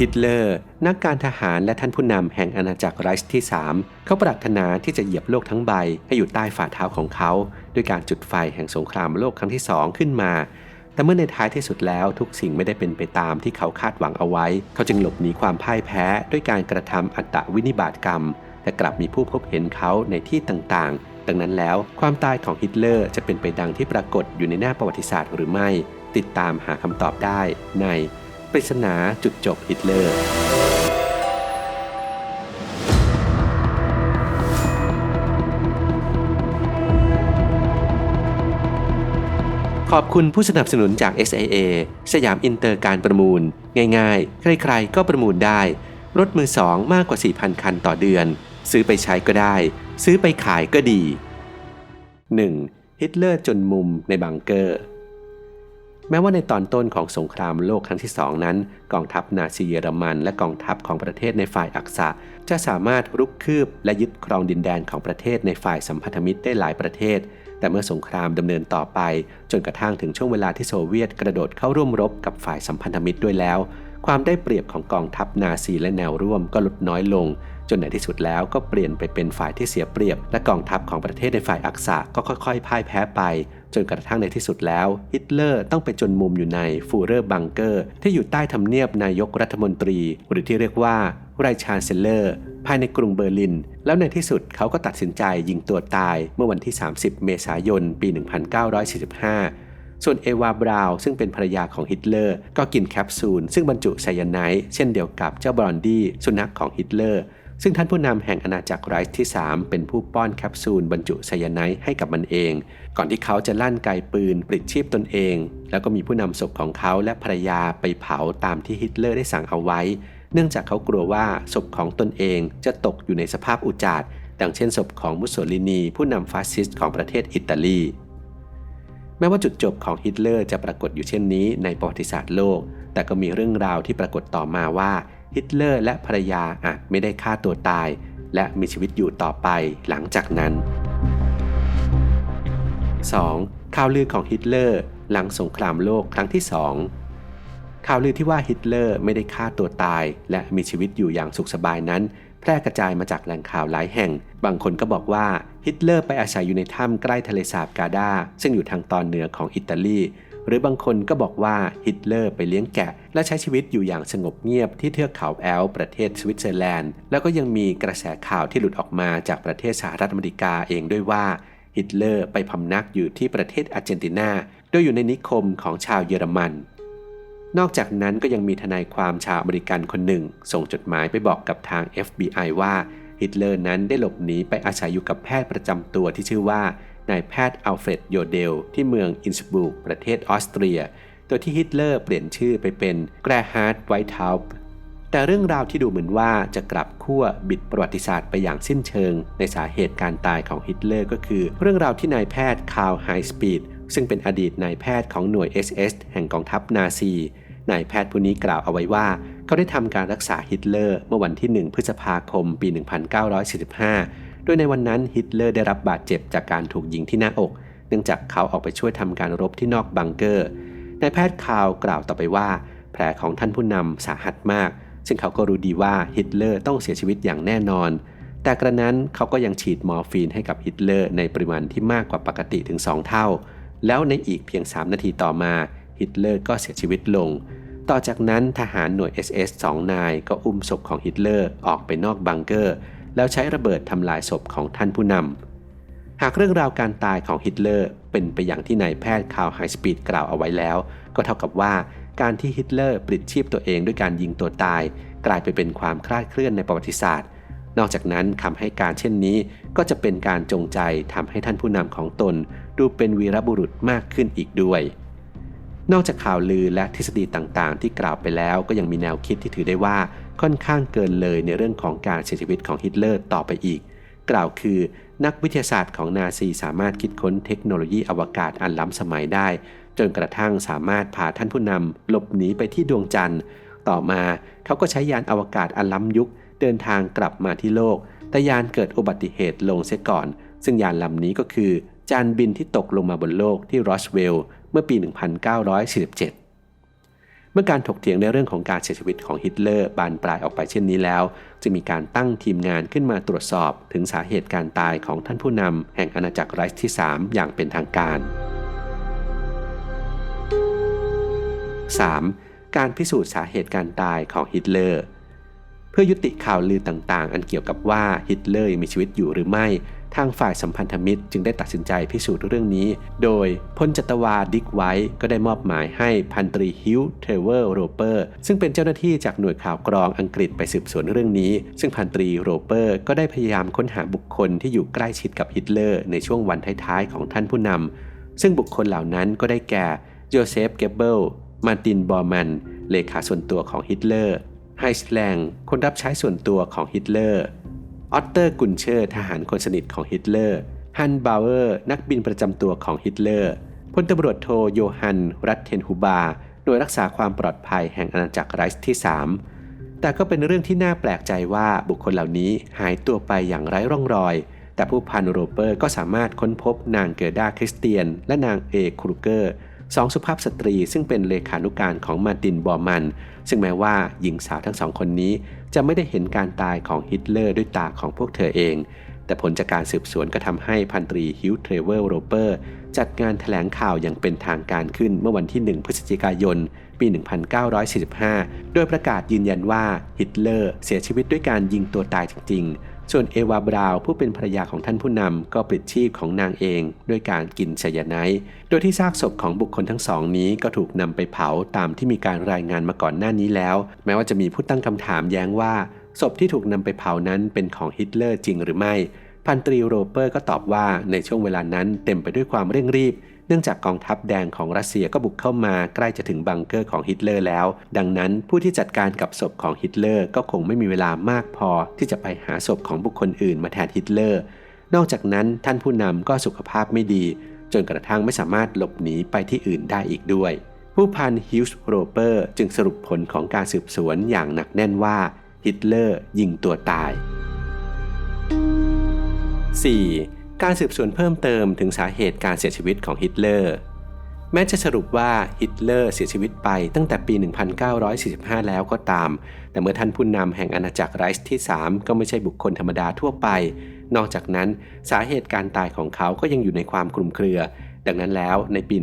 ฮิตเลอร์ นักการทหารและท่านผู้นำแห่งอาณาจักรไรส์ที่ 3 เขาปรารถนาที่จะเหยียบโลกทั้งใบให้อยู่ใต้ฝ่าเท้าของเขา ด้วยการจุดไฟแห่งสงครามโลกครั้งที่สองขึ้นมา แต่เมื่อในท้ายที่สุดแล้วทุกสิ่งไม่ได้เป็นไปตามที่เขาคาดหวังเอาไว้ เขาจึงหลบหนีความพ่ายแพ้ ด้วยการกระทำอัตวินิบาตกรรม แต่กลับมีผู้พบเห็นเขาในที่ต่างๆ ดังนั้นแล้วความตายของฮิตเลอร์จะเป็นไปดังที่ปรากฏอยู่ในหน้าประวัติศาสตร์หรือไม่ ติดตามหาคำตอบได้ใน ปริศนาจุดจบฮิตเลอร์ ขอบคุณผู้สนับสนุนจาก SIA สยามอินเตอร์การประมูล ง่ายๆ ใครๆ ก็ประมูลได้ รถมือสองมากกว่า 4,000 คันต่อเดือน ซื้อไปใช้ก็ได้ ซื้อไปขายก็ดี 1. ฮิตเลอร์จนมุมในบังเกอร์ แม้ว่าในตอนต้นของสงครามโลกครั้งที่สองนั้น กองทัพนาซีเยอรมันและกองทัพของประเทศในฝ่ายอักษะ จะสามารถรุกคืบและยึดครองดินแดนของประเทศในฝ่ายสัมพันธมิตรได้หลายประเทศ แต่เมื่อสงครามดำเนินต่อไป จนกระทั่งถึงช่วงเวลาที่โซเวียตกระโดดเข้าร่วมรบกับฝ่ายสัมพันธมิตรด้วยแล้ว ความได้เปรียบของกองทัพนาซีและแนวร่วมก็ลดน้อยลง จนในที่สุดแล้วก็เปลี่ยนไปเป็นฝ่ายที่เสียเปรียบ และกองทัพของประเทศในฝ่ายอักษะก็ค่อยๆพ่ายแพ้ไป จนกระทั่งในที่สุดแล้ว ฮิตเลอร์ต้องไปจนมุมอยู่ในฟูเรอร์บังเกอร์ ที่อยู่ใต้ทำเนียบนายกรัฐมนตรี หรือที่เรียกว่าไรชาเซลเลอร์ ภายในกรุงเบอร์ลิน แล้วในที่สุดเขาก็ตัดสินใจยิงตัวตายเมื่อวันที่ 30 เมษายน ปี 1945ส่วนเอวาบราวซึ่งเป็นภรรยาของฮิตเลอร์ ก็กินแคปซูล ซึ่งบรรจุไซยาไนด์เช่นเดียวกับเจ้าบรอนดี้สุนัขของฮิตเลอร์ ซึ่งท่านผู้นำแห่งอาณาจักรไรส์ที่ 3 เป็นผู้ป้อนแคปซูลบรรจุไซยาไนด์ให้กับมันเอง ก่อนที่เขาจะลั่นไกปืนปลิดชีพตนเอง แล้วก็มีผู้นำศพของเขาและภรรยาไปเผาตามที่ฮิตเลอร์ได้สั่งเอาไว้ เนื่องจากเขากลัวว่าศพของตนเองจะตกอยู่ในสภาพอุจาดดังเช่นศพของมุสโสลินี ผู้นำฟาสซิสต์ของประเทศอิตาลีแม้ว่าจุดจบของฮิตเลอร์จะปรากฏอยู่เช่นนี้ในประวัติศาสตร์โลก แต่ก็มีเรื่องราวที่ปรากฏต่อมาว่า ฮิตเลอร์และภรรยาอาจไม่ได้ฆ่าตัวตาย และมีชีวิตอยู่ต่อไปหลังจากนั้น 2. ข่าวลือของฮิตเลอร์หลังสงครามโลกครั้งที่ 2 ข่าวลือที่ว่าฮิตเลอร์ไม่ได้ฆ่าตัวตาย และมีชีวิตอยู่อย่างสุขสบายนั้น แพร่กระจายมาจากแหล่งข่าวหลายแห่ง บางคนก็บอกว่าฮิตเลอร์ไปอาศัยอยู่ในถ้ำใกล้ทะเลสาบกาดาซึ่งอยู่ทางตอนเหนือของอิตาลี หรือบางคนก็บอกว่าฮิตเลอร์ไปเลี้ยงแกะ และใช้ชีวิตอยู่อย่างสงบเงียบที่เทือกเขาแอลประเทศสวิตเซอร์แลนด์ แล้วก็ยังมีกระแสข่าวที่หลุดออกมาจากประเทศสหรัฐอเมริกาเองด้วยว่าฮิตเลอร์ไปพำนักอยู่ที่ประเทศอาร์เจนตินา โดยอยู่ในนิคมของชาวเยอรมัน นอกจากนั้นก็ยังมีทนายความชาวอเมริกันคนหนึ่ง ส่งจดหมายไปบอกกับทาง FBI ว่าฮิตเลอร์นั้นได้หลบหนีไปอาศัยอยู่กับแพทย์ประจำตัวที่ชื่อว่า นายแพทย์อัลเฟรดโยเดล ที่เมืองอินสบรูกประเทศออสเตรีย โดยที่ฮิตเลอร์เปลี่ยนชื่อไปเป็นแกรฮาร์ดไวท์ทาป์แต่เรื่องราวที่ดูเหมือนว่าจะกลับขั้วบิดประวัติศาสตร์ไปอย่างสิ้นเชิง ในสาเหตุการตายของฮิตเลอร์ก็คือ เรื่องราวที่นายแพทย์คาร์ลไฮสปีดซึ่งเป็นอดีตนายแพทย์ของหน่วย SS แห่งกองทัพนาซีนายแพทย์ผู้นี้กล่าวเอาไว้ว่า เขาได้ทำการรักษาฮิตเลอร์เมื่อวันที่ 1 พฤษภาคม ปี 1945 โดยในวันนั้นฮิตเลอร์ได้รับบาดเจ็บจากการถูกยิงที่หน้าอก เนื่องจากเขาออกไปช่วยทำการรบที่นอกบังเกอร์นายแพทย์คาวกล่าวต่อไปว่า แผลของท่านผู้นำสาหัสมาก ซึ่งเขาก็รู้ดีว่าฮิตเลอร์ต้องเสียชีวิตอย่างแน่นอน แต่กระนั้นเขาก็ยังฉีดมอร์ฟีนให้กับฮิตเลอร์ในปริมาณที่มากกว่าปกติถึง 2 เท่า แล้วในอีกเพียง 3 นาทีต่อมาฮิตเลอร์ก็เสียชีวิตลง ต่อจากนั้นทหารหน่วย SS 2นายก็อุ้มศพของฮิตเลอร์ออกไปนอกบังเกอร์ แล้วใช้ระเบิดทำลายศพของท่านผู้นำหากเรื่องราวการตายของฮิตเลอร์เป็นไปอย่างที่นายแพทย์คาร์ลไฮสปีดกล่าวเอาไว้แล้ว ก็เท่ากับว่าการที่ฮิตเลอร์ปลิดชีพตัวเองด้วยการยิงตัวตาย กลายไปเป็นความคลาดเคลื่อนในประวัติศาสตร์ นอกจากนั้นคำให้การเช่นนี้ก็จะเป็นการจงใจทำให้ท่านผู้นำของตน ดูเป็นวีรบุรุษมากขึ้นอีกด้วย นอกจากข่าวลือและทฤษฎีต่างๆ ที่กล่าวไปแล้วก็ยังมีแนวคิดที่ถือได้ว่า ค่อนข้างเกินเลยในเรื่องของการเสียชีวิตของฮิตเลอร์ต่อไปอีก กล่าวคือนักวิทยาศาสตร์ของนาซีสามารถคิดค้นเทคโนโลยีอวกาศอันล้ำสมัยได้ จนกระทั่งสามารถพาท่านผู้นำหลบหนีไปที่ดวงจันทร์ ต่อมาเขาก็ใช้ยานอวกาศอันล้ำยุค เดินทางกลับมาที่โลก แต่ยานเกิดอุบัติเหตุลงเสียก่อน ซึ่งยานลำนี้ก็คือ จานบินที่ตกลงมาบนโลกที่รอสเวลล์เมื่อปี 1947 มื่อการถกเถียงในเรื่องของการเสียชีวิตของฮิตเลอร์บานปลายออกไปเช่นนี้แล้ว จึงมีการตั้งทีมงานขึ้นมาตรวจสอบถึงสาเหตุการตายของท่านผู้นำแห่งอาณาจักรไรส์ที่ 3 อย่างเป็นทางการ 3. การพิสูจน์สาเหตุการตายของฮิตเลอร์ เพื่อยุติข่าวลือต่างๆ อันเกี่ยวกับว่าฮิตเลอร์มีชีวิตอยู่หรือไม่ ทางฝ่ายสัมพันธมิตรจึงได้ตัดสินใจพิสูจน์เรื่องนี้ โดยพลจัตวาดิกไว้ก็ได้มอบหมายให้พันตรีฮิวเทเวอร์โรเปอร์ซึ่งเป็นเจ้าหน้าที่จากหน่วยข่าวกรองอังกฤษไปสืบสวนเรื่องนี้ ซึ่งพันตรีโรเปอร์ก็ได้พยายามค้นหาบุคคลที่อยู่ใกล้ชิดกับฮิตเลอร์ในช่วงวันท้ายๆของท่านผู้นำซึ่งบุคคลเหล่านั้นก็ได้แก่โจเซฟเกเบิลมาร์ตินบอร์มัน เลขาส่วนตัวของฮิตเลอร์ไฮสแลงคนรับใช้ส่วนตัวของฮิตเลอร์ ออตเตอร์กุนเชอร์ทหารคนสนิทของฮิตเลอร์ ฮันบาวเออร์นักบินประจำตัวของฮิตเลอร์พลตำรวจโทโยฮัน รัตเทนฮูบา หน่วยรักษาความปลอดภัยแห่งอาณาจักรไรส์ที่ 3 แต่ก็เป็นเรื่องที่น่าแปลกใจว่าบุคคลเหล่านี้หายตัวไปอย่างไร้ร่องรอย แต่ผู้พันโรเปอร์ก็สามารถค้นพบนางเกอร์ดาคริสเตียน และนางเอครูเกอร์ สองสุภาพสตรีซึ่งเป็นเลขานุการของมาตินบอร์มัน ซึ่งแม้ว่าหญิงสาวทั้งสองคนนี้ จะไม่ได้เห็นการตายของฮิตเลอร์ด้วยตาของพวกเธอเอง แต่ผลจากการสืบสวนก็ทำให้พันตรีฮิวเทรเวลโรเปอร์จัดงานถแถลงข่าวอย่างเป็นทางการขึ้นเมื่อวันที่ 1 พฤศจิกายน ปี 1945 โดยประกาศยืนยันว่าฮิตเลอร์เสียชีวิตด้วยการยิงตัวตายจริงๆ ส่วนเอวาบราวผู้เป็นภรรยาของท่านผู้นำก็ปลิดชีพของนางเองด้วยการกินไซยไนท์โดยที่ซากศพของบุคคลทั้งสองนี้ก็ถูกนำไปเผาตามที่มีการรายงานมาก่อนหน้านี้แล้ว แม้ว่าจะมีผู้ตั้งคำถามแย้งว่า ศพที่ถูกนำไปเผานั้นเป็นของฮิตเลอร์จริงหรือไม่ พันตรีโรเปอร์ก็ตอบว่าในช่วงเวลานั้นเต็มไปด้วยความเร่งรีบ เนื่องจากกองทัพแดงของรัสเซียก็บุกเข้ามาใกล้จะถึงบังเกอร์ของฮิตเลอร์แล้ว ดังนั้นผู้ที่จัดการกับศพของฮิตเลอร์ก็คงไม่มีเวลามากพอที่จะไปหาศพของบุคคลอื่นมาแทนฮิตเลอร์ นอกจากนั้นท่านผู้นำก็สุขภาพไม่ดี จนกระทั่งไม่สามารถหลบหนีไปที่อื่นได้อีกด้วย ผู้พันฮิวส์โรเปอร์จึงสรุปผลของการสืบสวนอย่างหนักแน่นว่าฮิตเลอร์ยิงตัวตาย 4. การสืบสวนเพิ่มเติมถึงสาเหตุการเสียชีวิตของฮิตเลอร์แม้จะสรุปว่าฮิตเลอร์เสียชีวิตไปตั้งแต่ปี 1945 แล้วก็ตาม แต่เมื่อท่านผู้นำแห่งอาณาจักรไรส์ที่ 3 ก็ไม่ใช่บุคคลธรรมดาทั่วไป นอกจากนั้นสาเหตุการตายของเขาก็ยังอยู่ในความคลุมเครือ ดังนั้นแล้วในปี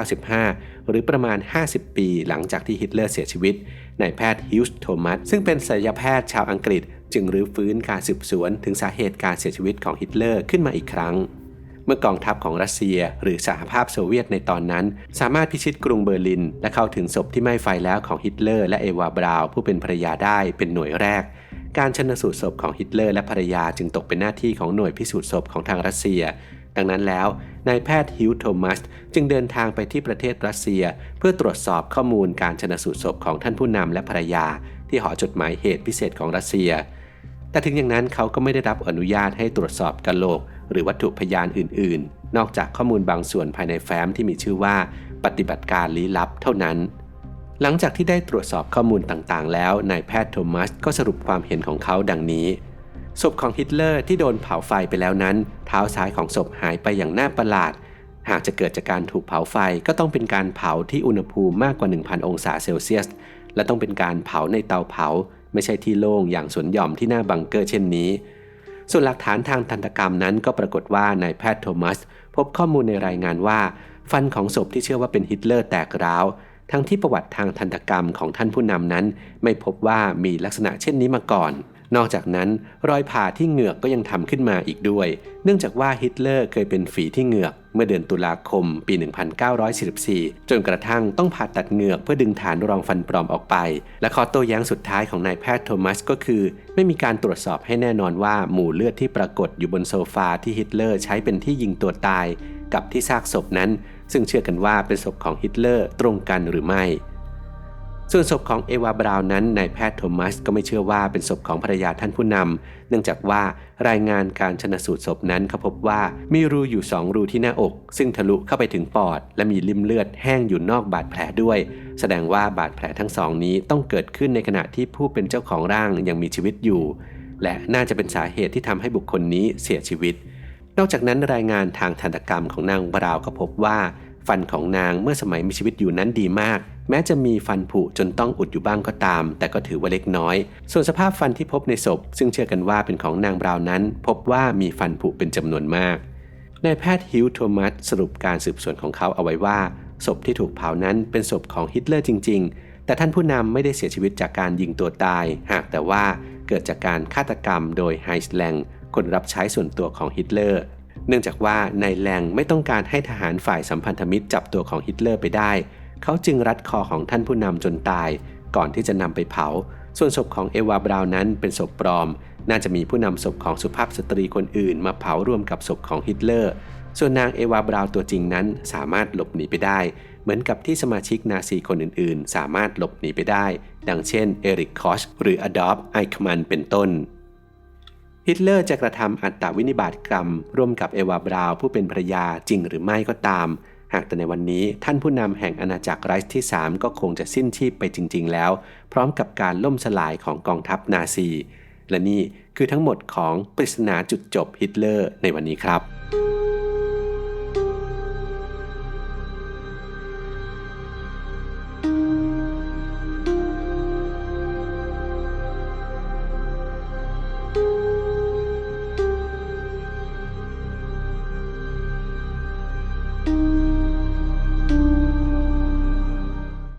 1995 หรือประมาณ 50 ปีหลังจากที่ฮิตเลอร์เสียชีวิตนายแพทย์ฮิวส์โทมัสซึ่งเป็นศัลยแพทย์ชาวอังกฤษ จึงรื้อฟื้นการสืบสวนถึงสาเหตุการเสียชีวิตของฮิตเลอร์ขึ้นมาอีกครั้ง เมื่อกองทัพของรัสเซียหรือสหภาพโซเวียตในตอนนั้น สามารถพิชิตกรุงเบอร์ลิน และเข้าถึงศพที่ไม่ไฟแล้วของฮิตเลอร์และเอวาบราวผู้เป็นภรรยาได้เป็นหน่วยแรก การชนสูตรศพของฮิตเลอร์และภรรยาจึงตกเป็นหน้าที่ของหน่วยพิสูจน์ศพของทางรัสเซียดังนั้นแล้วนายแพทย์ฮิวโทมัสจึงเดินทางไปที่ประเทศรัสเซีย เพื่อตรวจสอบข้อมูลการชนสูตรศพของท่านผู้นำและภรรยา ที่หอจดหมายเหตุพิเศษของรัสเซีย แต่ถึงอย่างนั้นเขาก็ไม่ได้รับอนุญาตให้ตรวจสอบกะโหลก หรือวัตถุพยานอื่น ๆ นอกจากข้อมูลบางส่วนภายในแฟ้มที่มีชื่อว่า ปฏิบัติการลี้ลับเท่านั้น หลังจากที่ได้ตรวจสอบข้อมูลต่างๆ แล้วนายแพทย์โทมัสก็สรุปความเห็นของเขาดังนี้ศพของฮิตเลอร์ที่โดนเผาไฟไปแล้วนั้น เท้าซ้ายของศพหายไปอย่างน่าประหลาด หากจะเกิดจากการถูกเผาไฟก็ต้องเป็นการเผาที่อุณหภูมิมากกว่า 1,000 องศาเซลเซียส และต้องเป็นการเผาในเตาเผา ไม่ใช่ที่โล่งอย่างสวนหย่อมที่หน้าบังเกอร์เช่นนี้ ส่วนหลักฐานทางทันตกรรมนั้นก็ปรากฏว่านายแพทย์โทมัส พบข้อมูลในรายงานว่า ฟันของศพที่เชื่อว่าเป็นฮิตเลอร์แตกร้าว ทั้งที่ประวัติทางทันตกรรมของท่านผู้นำนั้น ไม่พบว่ามีลักษณะเช่นนี้มาก่อน นอกจากนั้นรอยผ่าที่เหงือกก็ยังทำขึ้นมาอีกด้วย เนื่องจากว่าฮิตเลอร์เคยเป็นฝีที่เหงือกเมื่อเดือนตุลาคมปี 1944 จนกระทั่งต้องผ่าตัดเหงือกเพื่อดึงฐานรองฟันปลอมออกไป และข้อโต้แย้งสุดท้ายของนายแพทย์โทมัสก็คือ ไม่มีการตรวจสอบให้แน่นอนว่าหมู่เลือดที่ปรากฏอยู่บนโซฟาที่ฮิตเลอร์ใช้เป็นที่ยิงตัวตาย กับที่ซากศพนั้น ซึ่งเชื่อกันว่าเป็นศพของฮิตเลอร์ตรงกันหรือไม่ ส่วนศพของเอวาบราวนั้นนายแพทย์โทมัสก็ไม่เชื่อว่าเป็นศพของภรรยาท่านผู้นำ เนื่องจากว่ารายงานการชนสูตรศพนั้นเขาพบว่ามีรูอยู่สองรูที่หน้าอก ซึ่งทะลุเข้าไปถึงปอด และมีลิ่มเลือดแห้งอยู่นอกบาดแผลด้วย แสดงว่าบาดแผลทั้งสองนี้ต้องเกิดขึ้นในขณะที่ผู้เป็นเจ้าของร่างยังมีชีวิตอยู่ และน่าจะเป็นสาเหตุที่ทำให้บุคคลนี้เสียชีวิตนอกจากนั้นรายงานทางทันตกรรมของนางบราวก็พบว่า ฟันของนางเมื่อสมัยมีชีวิตอยู่นั้นดีมาก แม้จะมีฟันผุจนต้องอุดอยู่บ้างก็ตาม แต่ก็ถือว่าเล็กน้อย ส่วนสภาพฟันที่พบในศพ ซึ่งเชื่อกันว่าเป็นของนางบราวนั้น พบว่ามีฟันผุเป็นจำนวนมากนายแพทย์ฮิวโทมัสสรุปการสืบสวนของเขาเอาไว้ว่า ศพที่ถูกเผานั้นเป็นศพของฮิตเลอร์จริง ๆ แต่ท่านผู้นำไม่ได้เสียชีวิตจากการยิงตัวตาย หากแต่ว่าเกิดจากการฆาตกรรมโดยไฮสแลงคนรับใช้ส่วนตัวของฮิตเลอร์ เนื่องจากว่านายแลงไม่ต้องการให้ทหารฝ่ายสัมพันธมิตรจับตัวของฮิตเลอร์ไปได้ เขาจึงรัดคอของท่านผู้นำจนตาย ก่อนที่จะนำไปเผา ส่วนศพของเอวาบราวนั้นเป็นศพปลอม น่าจะมีผู้นำศพของสุภาพสตรีคนอื่น มาเผารวมกับศพของฮิตเลอร์ ส่วนนางเอวาบราวตัวจริงนั้นสามารถหลบหนีไปได้ เหมือนกับที่สมาชิกนาซีคนอื่นๆ สามารถหลบหนีไปได้ ดังเช่นเอริกคอชหรืออดอล์ฟไอคมันเป็นต้น ฮิตเลอร์จะกระทำอัตตวินิบาตกรรม ร่วมกับเอวาบราวผู้เป็นภรยาจริงหรือไม่ก็ตาม หากแต่ในวันนี้ท่านผู้นำแห่งอาณาจักรไรส์ที่ 3 ก็คงจะสิ้นชีพไปจริง ๆ แล้ว พร้อมกับการล่มสลายของกองทัพนาซี และนี่คือทั้งหมดของปริศนาจุดจบฮิตเลอร์ในวันนี้ครับ